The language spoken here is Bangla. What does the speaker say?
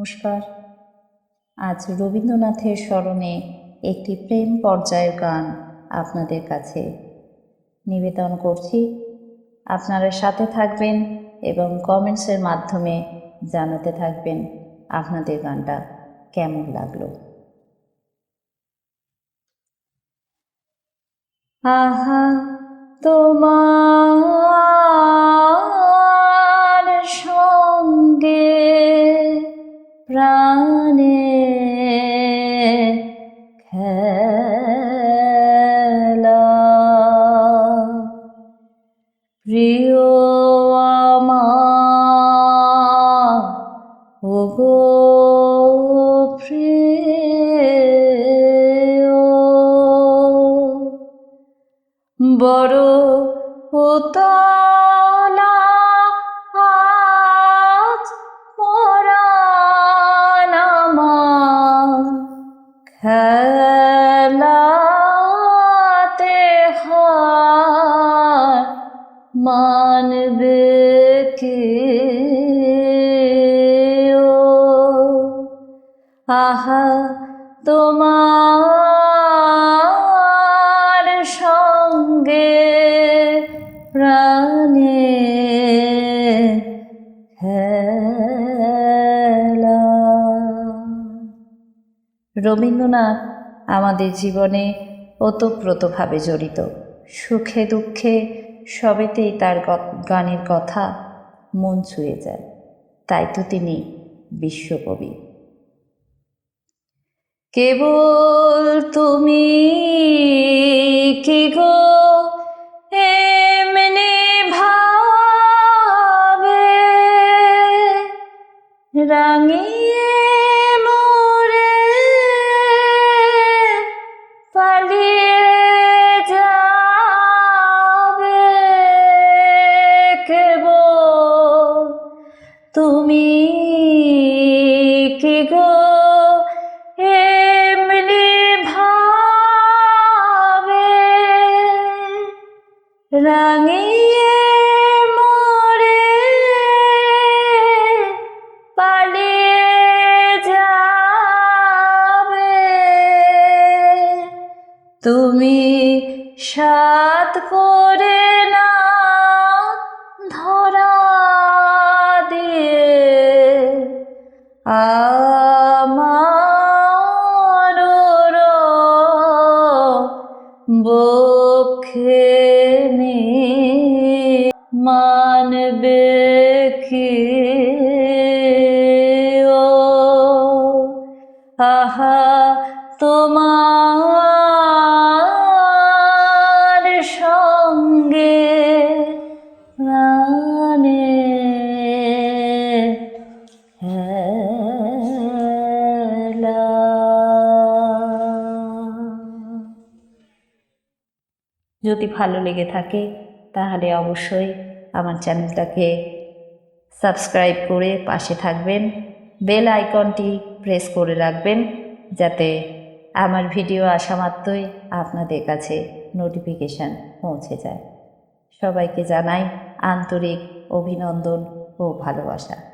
নমস্কার। আজ রবীন্দ্রনাথের স্মরণে একটি প্রেম পর্যায়ের গান আপনাদের কাছে নিবেদন করছি। আপনারা সাথে থাকবেন এবং কমেন্টসের মাধ্যমে জানাতে থাকবেন আপনাদের গানটা কেমন লাগল। আহা, তোমার প্রিয় আমার ওগো প্রিয়। বড় উতলা মানবে কে ও আহা তোমার সঙ্গে প্রাণে রবীন্দ্রনাথ আমাদের জীবনে ওতপ্রোতভাবে জড়িত। সুখে দুঃখে সবেতেই তার গানের কথা মন ছুঁয়ে যায়। তাই তো তিনি বিশ্বকবি। কেবল তুমি কি গো এমনি ভাবে রাঙিয়ে গো এমনি ভাবে রাঙিয়ে মোরে পালিয়ে যাবে। তুমি সাত করে না ধরা দিয়ে আমার বক্ষে মানবে কি ও আহা তোমার সঙ্গে প্রাণে। খেলা যদি ভালো লেগে থাকে, তাহলে অবশ্যই আমার চ্যানেলটাকে সাবস্ক্রাইব করে পাশে থাকবেন। বেল আইকনটি প্রেস করে রাখবেন, যাতে আমার ভিডিও আসা মাত্রই আপনাদের কাছে নোটিফিকেশান পৌঁছে যায়। সবাইকে জানাই আন্তরিক অভিনন্দন ও ভালোবাসা।